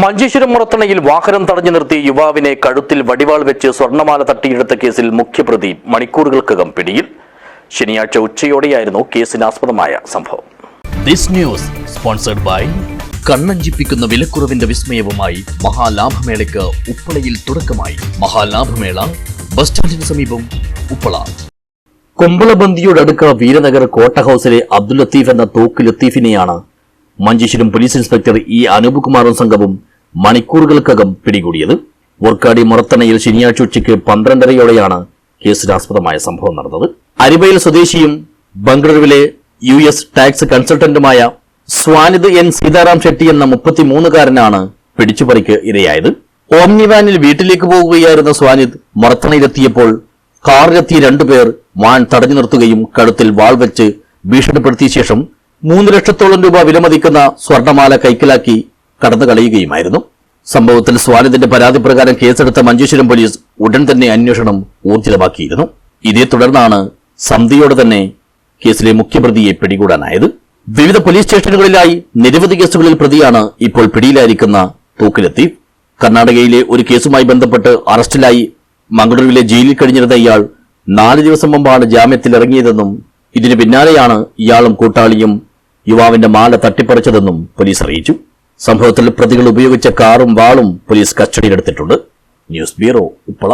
മഞ്ചേശ്വരം മുറത്തണയിൽ വാഹനം തടഞ്ഞു നിർത്തി യുവാവിനെ കഴുത്തിൽ വടിവാൾ വെച്ച് സ്വർണമാല തട്ടിയെടുത്ത കേസിൽ മുഖ്യപ്രതി മണിക്കൂറുകൾക്കകം പിടിയിൽ. ശനിയാഴ്ച ഉച്ചയോടെയായിരുന്നു കേസിനാസ്പദമായ സംഭവം. ദിസ് ന്യൂസ് സ്പോൺസർഡ് ബൈ കണ്ണഞ്ചിപ്പിക്കുന്ന വിലക്കുറവിന്റെ വിസ്മയവുമായി മഹാലാഭമേളയ്ക്ക് ഉപ്പളയിൽ തുടക്കമായി. മഹാലാഭമേള ബസ് സ്റ്റാൻഡിന് സമീപം ഉപ്പള. കുമ്പളബന്ദിയോടടുക്ക വീരനഗർ കോട്ട ഹൌസിലെ അബ്ദുൽ ലത്തീഫ് എന്ന തോക്ക് ലത്തീഫിനെയാണ് Manjeshwaram police inspector E Anoop കുമാറും സംഘവും മണിക്കൂറുകൾക്കകം പിടികൂടിയത്. വർക്കാടി മുറത്തണയിൽ ശനിയാഴ്ച ഉച്ചയ്ക്ക് പന്ത്രണ്ടരയോടെയാണ് കേസിനാസ്പദമായ സംഭവം നടന്നത്. അരിബയിൽ സ്വദേശിയും ബംഗളൂരുവിലെ യു എസ് ടാക്സ് കൺസൾട്ടന്റുമായ സ്വാനിത് എൻ സീതാറാം ഷെട്ടി എന്ന മുപ്പത്തിമൂന്നുകാരനാണ് പിടിച്ചുപറിക്ക് ഇരയായത്. ഓംനിവാനിൽ വീട്ടിലേക്ക് പോകുകയായിരുന്ന സ്വാനിത് മുറത്തണയിലെത്തിയപ്പോൾ കാറിലെത്തിയ രണ്ടുപേർ വാൻ തടഞ്ഞു നിർത്തുകയും കഴുത്തിൽ വാൾ വെച്ച് ഭീഷണിപ്പെടുത്തിയ ശേഷം മൂന്ന് ലക്ഷത്തോളം രൂപ വിലമതിക്കുന്ന സ്വർണമാല കൈക്കലാക്കി കടന്നു കളയുകയുമായിരുന്നു. സംഭവത്തിൽ സ്വാനിതിന്റെ പരാതി പ്രകാരം കേസെടുത്ത മഞ്ചേശ്വരം പോലീസ് ഉടൻ തന്നെ അന്വേഷണം ഊർജിതമാക്കിയിരുന്നു ഇതേ തുടർന്നാണ് സന്ധ്യയോടെ തന്നെ കേസിലെ മുഖ്യപ്രതിയെ പിടികൂടാനായത്. വിവിധ പോലീസ് സ്റ്റേഷനുകളിലായി നിരവധി കേസുകളിൽ പ്രതിയാണ് ഇപ്പോൾ പിടിയിലായിരിക്കുന്ന തൂക്കിലെത്തി കർണാടകയിലെ ഒരു കേസുമായി ബന്ധപ്പെട്ട് അറസ്റ്റിലായി മംഗളൂരുവിലെ ജയിലിൽ കഴിഞ്ഞിരുന്ന ഇയാൾ നാല് ദിവസം മുമ്പാണ് ജാമ്യത്തിൽ ഇറങ്ങിയതെന്നും ഇതിനു പിന്നാലെയാണ് ഇയാളും കൂട്ടാളിയും യുവാവിന്റെ മാല തട്ടിപ്പറിച്ചതെന്നും പോലീസ് അറിയിച്ചു. സംഭവത്തിൽ പ്രതികൾ ഉപയോഗിച്ച കാറും വാളും പോലീസ് കസ്റ്റഡിയിലെടുത്തിട്ടുണ്ട്. News bureau Uppala.